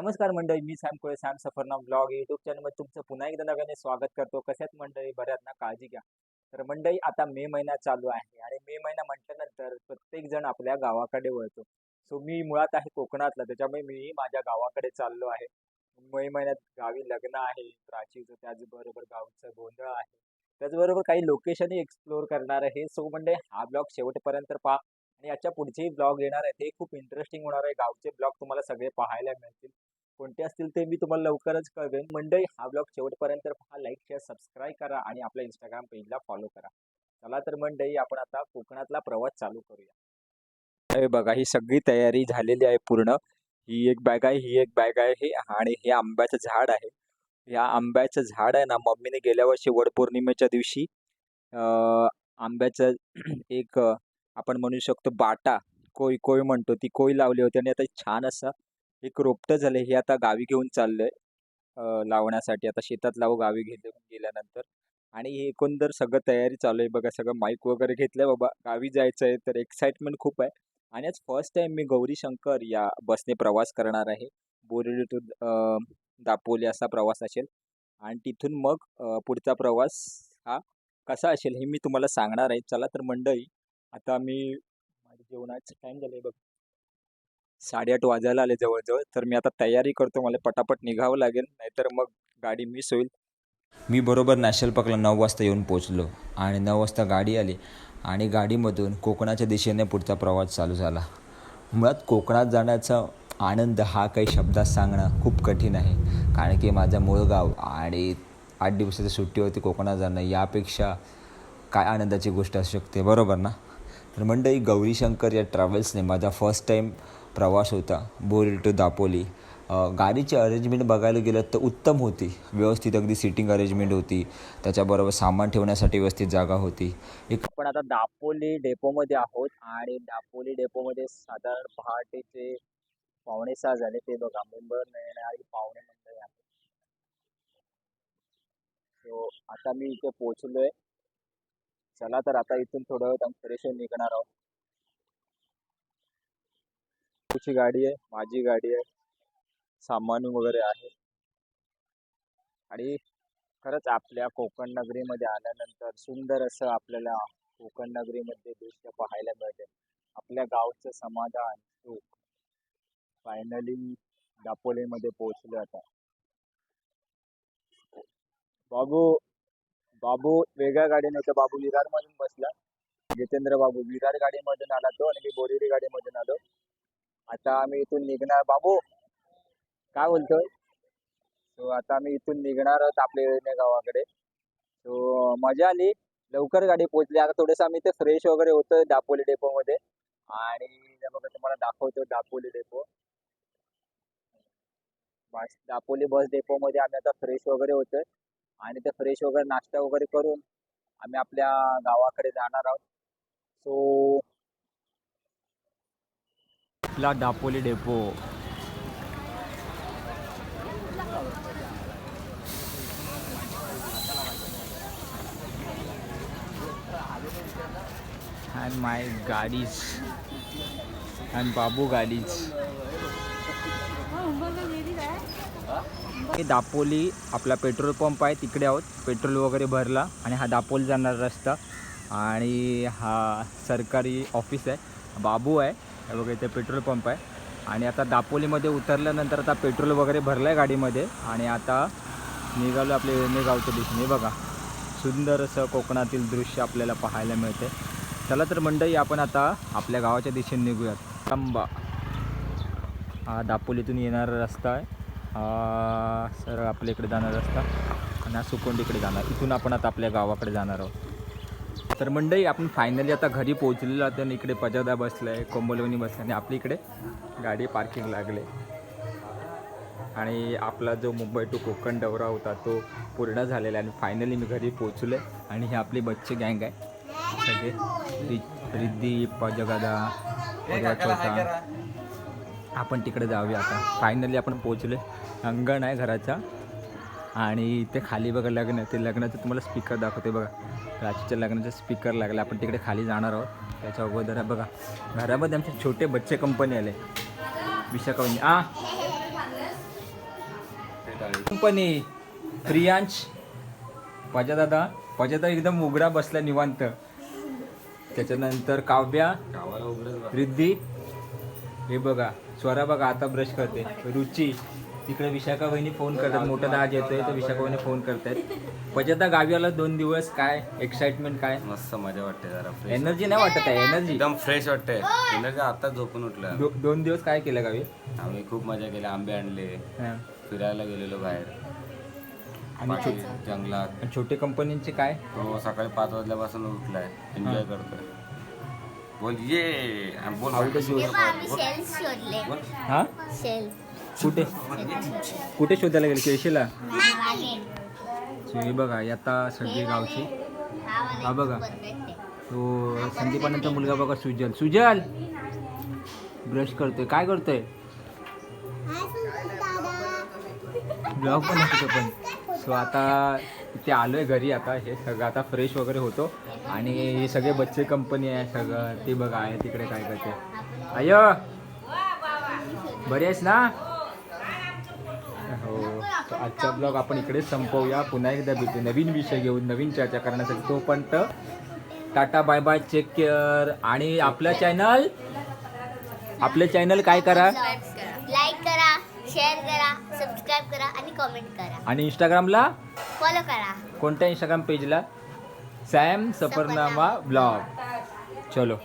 नमस्कार मंडळी मी Sam Kole Sam Safarnam blog YouTube चॅनलमध्ये तुमचं पुन्हा एकदा नव्याने स्वागत करतो. कशात मंडळी? बऱ्यात ना? काळजी घ्या. तर मंडळी आता मे महिना चालू आहे आणि मे महिना म्हटल्यानंतर प्रत्येक जण आपल्या गावाकडे वळतो. सो मी मुळात आहे कोकणातला. त्याच्यामुळे मी माझ्या गावाकडे चाललो आहे. मे महिन्यात गावी लग्न आहे. प्राचीचं त्याचबरोबर गावचं गोंधळ आहे. त्याचबरोबर काही लोकेशनही एक्सप्लोअर करणार आहे. सो म्हणजे हा ब्लॉग शेवटपर्यंत पहा. आणि याच्या पुढचेही ब्लॉग येणार आहे ते खूप इंटरेस्टिंग होणार आहे. गावचे ब्लॉग तुम्हाला सगळे पाहायला मिळतील. कोणते असतील ते मी तुम्हाला लवकरच कळवेन. मंडळी हा ब्लॉग शेवटपर्यंत पहा लाईक शेअर सबस्क्राईब करा आणि आपल्या इंस्टाग्राम पेजला फॉलो करा. चला तर मंडळी आपण आता कोकणातला प्रवास चालू करूया. हे बघा ही सगळी तयारी झालेली आहे पूर्ण. ही एक बॅग आहे ही एक बॅग आहे हे आणि हे आंब्याचं झाड आहे. या आंब्याचं झाड आहे ना मम्मीने गेल्या वर्षी वडपौर्णिमेच्या दिवशी आंब्याचं एक आपण म्हणू शकतो बाटा कोई कोई म्हणतो ती कोई लावली होती आणि आता छान असं एक रोपटं झालं हे आता गावी घेऊन चाललं आहे लावण्यासाठी. आता शेतात लावू हो, गावी घेऊन गेल्यानंतर. आणि हे एकंदर सगळं तयारी चालू आहे. बघा सगळं माईक वगैरे घेतलं आहे बाबा गावी जायचं आहे तर एक्साइटमेंट खूप आहे. आणि आज फर्स्ट टाईम मी गौरी शंकर या बसने प्रवास करणार आहे. बोरिवली टू दापोली असा प्रवास असेल. आणि तिथून मग पुढचा प्रवास हा कसा असेल हे मी तुम्हाला सांगणार आहे. चला तर मंडळी आता मी माझ्या जेवणाचं टाईम झालं आहे बघ. साडेआठ वाजायला आले जवळजवळ. तर मी आता तयारी करतो मला पटापट निघावं लागेल नाहीतर मग गाडी मिस होईल. मी बरोबर नॅशनल पार्कला नऊ वाजता येऊन पोचलो आणि नऊ वाजता गाडी आली आणि गाडीमधून कोकणाच्या दिशेने पुढचा प्रवास चालू झाला. मुळात कोकणात जाण्याचा आनंद हा काही शब्दात सांगणं खूप कठीण आहे. कारण की माझं मूळ गाव आणि आठ दिवसाची सुट्टी होती कोकणात जाणं यापेक्षा काय आनंदाची गोष्ट असू शकते बरोबर ना? तर मंडळी गौरीशंकर या ट्रॅव्हल्सने माझा फर्स्ट टाईम प्रवास होता बोरी टू दापोली. गाडीचे गाडीची अरेंजमेंट बघायला गेलं तर उत्तम होती. व्यवस्थित अगदी सिटिंग अरेंजमेंट होती. त्याच्याबरोबर सामान ठेवण्यासाठी व्यवस्थित जागा होती. एक आपण आता दापोली डेपोमध्ये आहोत आणि दापोली डेपोमध्ये साधारण पहाटेचे पावणे सहा झाले ते बघा. मुंबईवरून येणारी पावणे मंडळी आहे सो आता मी इथे पोहोचलोय. चला तर आता इथून थोडं वेळ फ्रेश होऊन निघणार आहोत. तुझी गाडी आहे माझी गाडी आहे सामान वगैरे आहे. आणि खरंच आपल्या कोकण नगरीमध्ये आल्यानंतर सुंदर असं आपल्याला कोकण नगरीमध्ये दृश्य पाहायला मिळते. आपल्या गावचं समाधान सुख. फायनली दापोलीमध्ये पोहोचलं आता. बाबू बाबू वेगळ्या गाडीने होता. बाबू विरारमधून बसला. जितेंद्र बाबू विरार गाडीमधून आला तो आणि मी बोरिवली गाडीमधून आलो. आता आम्ही इथून निघणार. बाबू काय बोलतोय? सो आता आम्ही इथून निघणार आहोत आपल्या गावाकडे. सो मजा आली. लवकर गाडी पोहोचली. आता थोडंसं आम्ही इथे फ्रेश वगैरे होतो दापोली डेपो मध्ये. आणि बघा तुम्हाला दाखवतो Dapoli depot bus Dapoli bus depot मध्ये आम्ही आता फ्रेश वगैरे होतोय. आणि ते फ्रेश वगैरे नाश्ता वगैरे करून आम्ही आपल्या गावाकडे जाणार आहोत. सो आपला दापोली डेपो. अँड माय गाडीज अँड बाबू गाडीज हे दापोली आपला पेट्रोल पंप आहे तिकडे आहोत. पेट्रोल वगैरे भरला आणि हा दापोली जाणार रस्ता. आणि हा सरकारी ऑफिस आहे. बाबू आहे. हे बघा इथे पेट्रोल पंप आहे. आणि आता दापोलीमध्ये उतरल्यानंतर आता पेट्रोल वगैरे भरलं आहे गाडीमध्ये. आणि आता निघालो आपल्या येणे गावच्या दिशेने. बघा सुंदर असं कोकणातील दृश्य आपल्याला पाहायला मिळते. चला तर मंडळी आपण आता आपल्या गावाच्या दिशेने निघूयात. तांबा हा दापोलीतून येणारा रस्ता आहे. हा सर आपल्या इकडे जाणारा रस्ता. आणि हा सुकोंडीकडे जाणार. इथून आपण आता आपल्या गावाकडे जाणार आहोत. तर मंडळी आपण फायनली आता घरी पोहोचलेलो आणि इकडे पजादा बसलं आहे कोंबलवणी बसलं आणि आपल्या इकडे गाडी पार्किंग लागले. आणि आपला जो मुंबई टू कोकण दौरा होता तो पूर्ण झालेला आहे आणि फायनली मी घरी पोहोचलो आहे आणि ही आपली बच्चे गँग आहे. सगळे रि रिद्धी पजगादा छोटा आपण तिकडे जाऊया आता. फायनली आपण पोहोचलो अंगण आहे घराचा. आणि ते खाली बघा लग्न ते लग्नाचं तुम्हाला स्पीकर दाखवते बघा. राशीच्या लग्नाचा स्पीकर लागला आपण तिकडे खाली जाणार आहोत. त्याच्या अगोदर बघा घरामध्ये आमचे छोटे बच्चे कंपनी आले. विशाखा आ? कंपनी प्रियांश पाजा दादा पजादा दादा एकदम उघडा बसला निवांत. त्याच्यानंतर काव्या रिद्धी. हे बघा स्वरा बघा आता ब्रश करते. रुची. तिकडे विशाखा वहिनी फोन करतात. मोठा दाज येतोय तर विशाखा वहिनी फोन करतायत. पचता गावी आला दोन दिवस काय? एक्साइटमेंट काय? मस्त मजा वाटते जरा फ्रेश एनर्जी नाही वाटत आहे एनर्जी एकदम फ्रेश वाटते. एनर्जी आता झोपून उठलं दो, दोन दिवस काय केलं गावी? आम्ही खूप मजा केली. आंबे आणले. हा. फिरायला गेलेलो बाहेर. आणि बाकी जंगलात. आणि छोटे कंपनीचे काय? तो सकाळी पाच वाजल्यापासून उठलाय. एन्जॉय करतोय. बोल ये. हा, बोल. हा शेल्स कुठे? कुठे शोधायला गेले? केशीला So, हे बघा आता सगळी गावची. हा बघा. तो संदीपानंतर मुलगा बघा सुजल. सुजल! ब्रश करतोय. काय करतोय? ब्लॉग पण असतो पण. सो आता ते आलोय घरी आता. हे सगळं आता फ्रेश वगैरे होतो. आणि हे सगळे बच्चे कंपनी आहे सगळं. ते बघा आहे तिकडे काय करते अय बरी आहेस ना? आजचा ब्लॉग आपण इकडेच संपवूया. पुन्हा एकदा भेटू. नवीन विषय घेऊन नवीन चर्चा करण्यासाठी तोपर्यंत tata bye bye take care आणि आपलं चॅनल आपलं चॅनल काय करा? लाईक करा शेअर करा सबस्क्राईब करा आणि कमेंट करा. आणि इंस्टाग्रामला फॉलो करा. कोणत्या इंस्टाग्राम पेजला सॅम सफरनामा ब्लॉग चलो.